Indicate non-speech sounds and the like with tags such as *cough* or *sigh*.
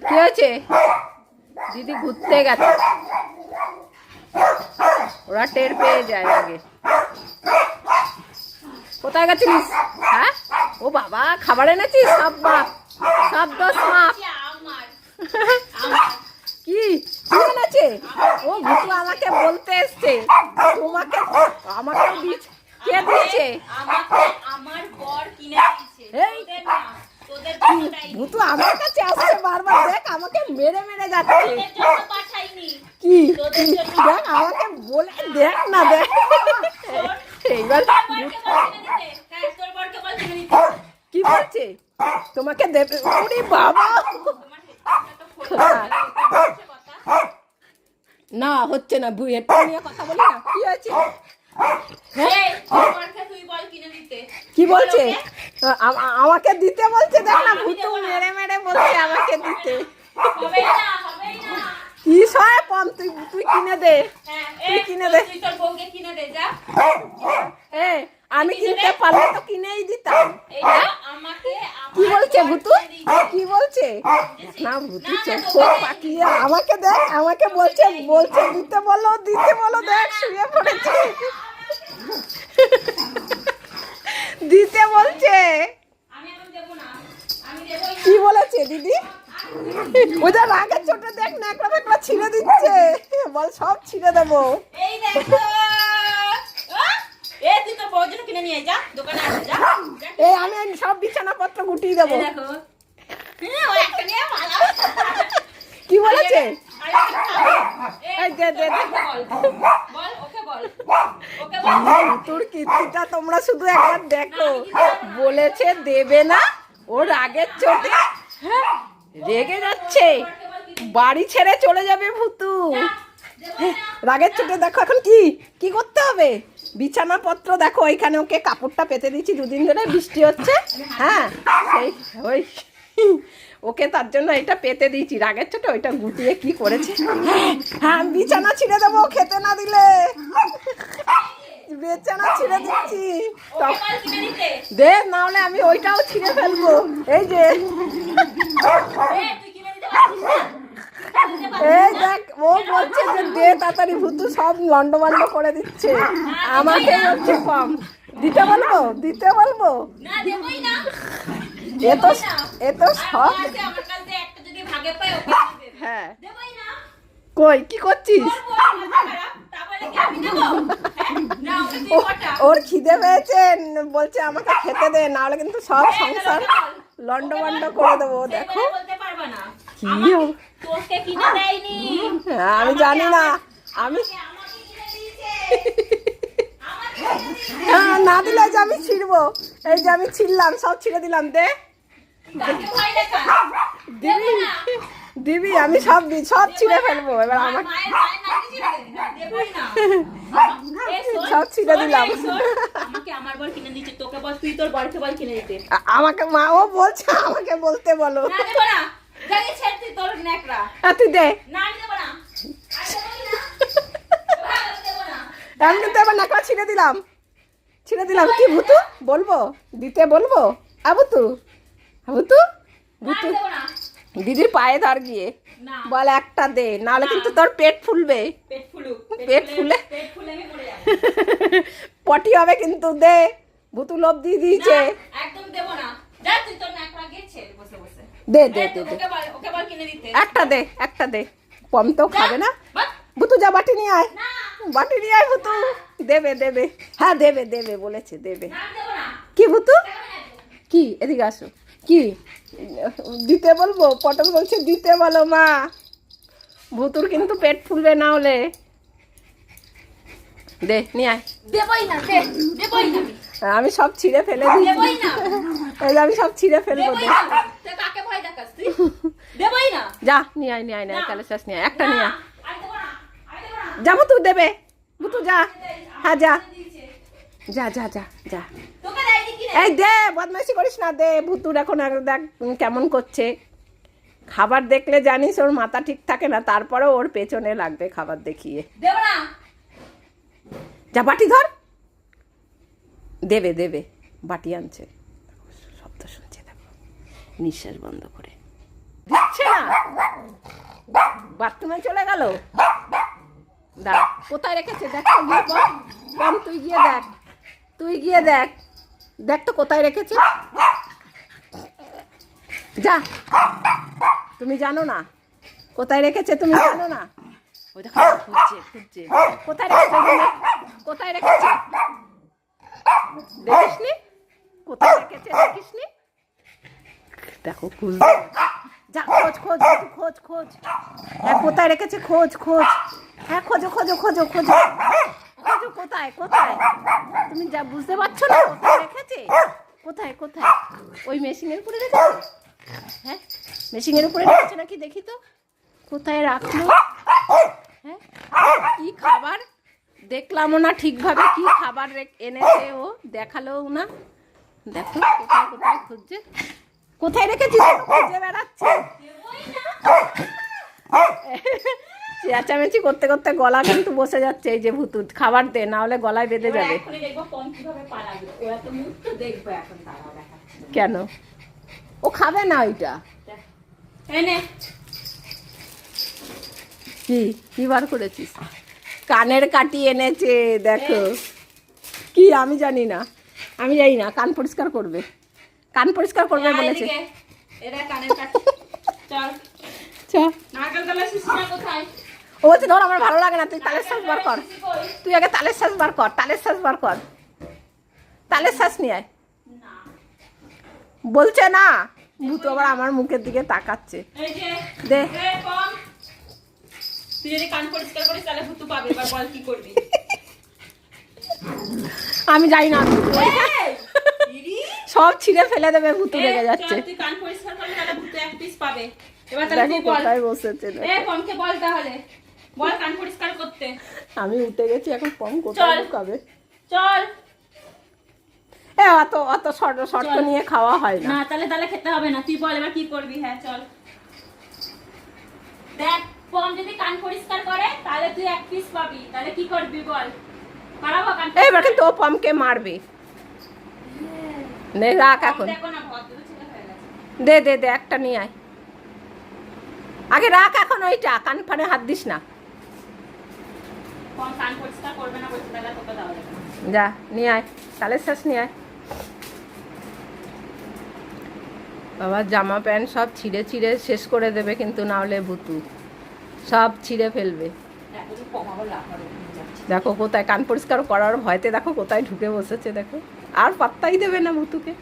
কি হয়েছে? দিদি ঘুরতে গেছে। ওরা টের পেয়ে যায় আগে। কোথায় গেছিলিস? হ্যাঁ? ও বাবা খাবার এনেছিস? সব বাপ সব দশ মাপ কি? এনেছে? ও ভুতু আমাকে বলতে এসছে। তোমাকে আমাকে কে দিয়েছে? আমাকে আমার বর কিনে দিয়েছে। ভুতু আমার কাছে আসছে বারবার দেখ আমাকে মেরে মেরে যাচ্ছে। কি। দেখ আমাকে বলে দেখ না দেখ। এইবার *laughs* হ্যাঁ কি বলছে? তোমাকে দেবে? ওরে বাবা। না হচ্ছে না এটা নিয়ে কথা বলি না। কি হয়েছে? দিতে। কি বলছে? আমাকে দিতে বলছে দেখ না ভুতু মেরে মেরে বলছে আমাকে দিতে কি সয় পম তুই তুই কিনে দে হ্যাঁ তুই কিনে দে। তুই তোর বউকে কিনে দে যা এ আমি কিনতে পারলে তো কিনেই দিতাম কি বলছে ভুতু কি বলছে না ভুতু চোখ। পাকিয়ে আমাকে দেখ আমাকে বলছে বলছে দিতে বলো দিতে বলো দেখ শুয়ে পড়েছে দিতে বলছে। কি বলেছে দিদি? ওটা রাগের ছোট দেখ না একটা একটা ছিঁড়ে দিচ্ছে। বল সব ছিঁড়ে দেবো। এই দেখো। এই আমি সব বিছানাপত্র গুটিয়ে দেবো। হ্যাঁ, কি বলেছে? দে, দে, দে। বল ওকে বল। বল কীর্তিটা তোমরা শুধু একবার দেখো। বলেছে দেবে না ও রাগের চোটে হ্যাঁ, রেগে যাচ্ছে। বাড়ি ছেড়ে চলে যাবে ভুতু। রাগের চোটে দেখো এখন কি কি করতে হবে? বিছানাপত্র দেখো ওইখানে ওকে কাপড়টা পেতে দিচ্ছি দুদিন ধরে বৃষ্টি হচ্ছে। হ্যাঁ সেই ওই ওকে তার জন্য এটা পেতে দিয়েছি। রাগের ছোট ওইটা গুটিয়ে কি করেছে? হ্যাঁ বিছানা ছিঁড়ে দেবো খেতে না দিলে। বিছানা ছিঁড়ে দিচ্ছি। দে নাহলে আমি ওইটাও ছিঁড়ে ফেলব। এই যে। না? এই দেখ ও বলছে যে দে তাড়াতাড়ি ভুতু সব লন্ডভন্ড করে দিচ্ছে। আমাকে বলছে কম। দিতে বলব? দিতে বলব? না না। এ তো এ তো সব। হ্যাঁ। কই কি করছিস? হ্যাঁ? না, ওর খিদে পেয়েছে বলছে আমাকে খেতে দে নাহলে কিন্তু সব সংসার বল। লন্ডভন্ড ওকে বল। করে দেবো দেখো না। কি। হ্যাঁ, আমি জানি না আমি। হ্যাঁ না দিলে যে আমি ছিঁড়বো এই যে আমি ছিঁড়লাম সব ছিঁড়ে দিলাম দে। দিবি দিবি আমি সব সব ছিঁড়ে ফেলব এবার মা- সব ছিঁড়ে দিলাম। আমাকে মা ও বলছে আমাকে বলতে বলো। ছেড়ে তুই দে। আমি কিন্তু এবার নাকড়া ছিঁড়ে দিলাম। ছিঁড়ে দিলাম। কি ভুতু? বলব? দিতে বলব? আবুতু? আবুতু? ভুতু? দিদির পায়ে ধর গিয়ে। বল একটা দে নাহলে কিন্তু তোর পেট ফুলবে। পেট পেট ফুলে? পেট হবে কিন্তু দে। ভুতু লোভ দিয়ে দিয়েছে একদম দেবো না। দে দে দে দে। একটা দে একটা দে। পম তো খাবে না। ভুতু যা বাটি নিয়ে আয়। বাটি নিয়ে আয় ভুতু দেবে দেবে। হ্যাঁ দেবে দেবে বলেছে দেবে। কি ভুতু। কি এদিকে আসো। কি? দিতে বলব? পটল বলছে দিতে বলো মা। ভুতুর কিন্তু পেট ফুলবে না হলে। দে নিয়ে আয়। না না। আমি সব ছিঁড়ে ফেলে দিই। না। আমি সব ছিঁড়ে ফেলব তুই? তুই না। যা নিয়ে আয় নিয়ে আয় নিয়ে আয় তাহলে শেষ নিয়ে একটা নিয়ে না, আয়। আমি দেবো না না। যা হ্যাঁ যা। যা যা যা যা। এই দে বদমাইশি করিস না দে। ভুতুর এখন আর দেখ কেমন করছে। খাবার দেখলে জানিস ওর মাথা ঠিক থাকে না তারপরেও ওর পেছনে লাগবে খাবার দেখিয়ে। দেবো না যা বাটি ধর। দেবে দেবে। বাটি আনছে। শব্দ শুনছে, দেখো। নিঃশ্বাস বন্ধ করে। দিচ্ছে না। বাথরুমে চলে গেল। দাঁড়া, কোথায় রেখেছে? দেখ তুই গিয়ে দেখ। তুই গিয়ে দেখ। দেখ তো কোথায় রেখেছে। যা। তুমি জানো না। কোথায় রেখেছে তুমি জানো না। ওই দেখো, খুঁজছে খুঁজছে। কোথায় রেখেছে? কোথায় রেখেছে দেখিসনি? কোথায় রেখেছে দেখিসনি? দেখো খুঁজছে যা খোঁজ খোঁজ খোঁজ খোঁজ। হ্যাঁ কোথায় রেখেছে? খোঁজ খোঁজ। হ্যাঁ খোঁজো খোঁজো খোঁজো খোঁজো। খোঁজো কোথায় কোথায়? তুমি যা বুঝতে পারছ না কোথায় রেখেছে? কোথায় কোথায়? ওই মেশিনের উপরে রেখেছে? হ্যাঁ মেশিনের উপরে রেখেছে নাকি দেখি তো? কোথায় রাখল? হ্যাঁ কি খাবার? দেখলামও না ঠিকভাবে কি খাবার এনেছে ও দেখালোও না। দেখো কোথায় কোথায় খুঁজছে? কোথায় রেখেছিস খুঁজে বেড়াচ্ছে? চেঁচামেচি করতে করতে গলা কিন্তু বসে যাচ্ছে এই যে ভুতুট খাবার দে না হলে গলায় বেঁধে যাবে। কেন ও খাবে না ওইটা? কি? কি বার করেছিস? কানের কাটি এনেছে দেখো। কি আমি জানি না। আমি জানি না কান পরিষ্কার করবে। কান পরিষ্কার করবে বলেছে। ও বলছে ধর আমার ভালো লাগে না তুই তালের শ্বাস বার কর। তুই আগে তালের শ্বাস বার কর তালের শ্বাস বার কর। তালের শ্বাস নিয়ে আয়। বলছে না। ভূতো আবার আমার মুখের দিকে তাকাচ্ছে। দে। তুই যদি কান পরিষ্কার করিস তাহলে ভুতু পাবে। এবার বল কি করবি? আমি জানি না। সব ছিঁড়ে ফেলে দেবে ভূতু চল, যাচ্ছে। তুই কান পরিষ্কার করলে তাহলে ভুতু এক পিস পাবে। এবার তাহলে তুই বল। কোথায় বসেছে এ পমকে বল তাহলে। বল কান পরিষ্কার করতে। আমি উঠে গেছি এখন চল। কোথায় চল। এ অত অত শর্ট শর্ট নিয়ে খাওয়া হয় না। না তাহলে তাহলে খেতে হবে না। তুই বল এবার কি করবি? হ্যাঁ চল। দেখ পম যদি কান পরিষ্কার করে তাহলে তুই এক পিস পাবি। তাহলে কি করবি বল? পারাবো কান এবার কিন্তু ও পমকে মারবে। নে রাখ এখন। হয়ে দে দে দে একটা নিয়ে আয়। আগে রাখ এখন ওইটা কান ফানে হাত দিস না। তাহলে। যা নিয়ে আয় তালের শ্বাস নিয়ে আয়। বাবার জামা প্যান্ট সব ছিঁড়ে ছিঁড়ে শেষ করে দেবে কিন্তু না হলে ভুতু। সব ছিঁড়ে ফেলবে। দেখো কোথায়, কান পরিষ্কার করার ভয়তে দেখো কোথায় ঢুকে বসেছে, দেখো। আর পাত্তাই দেবে না ভুতুকে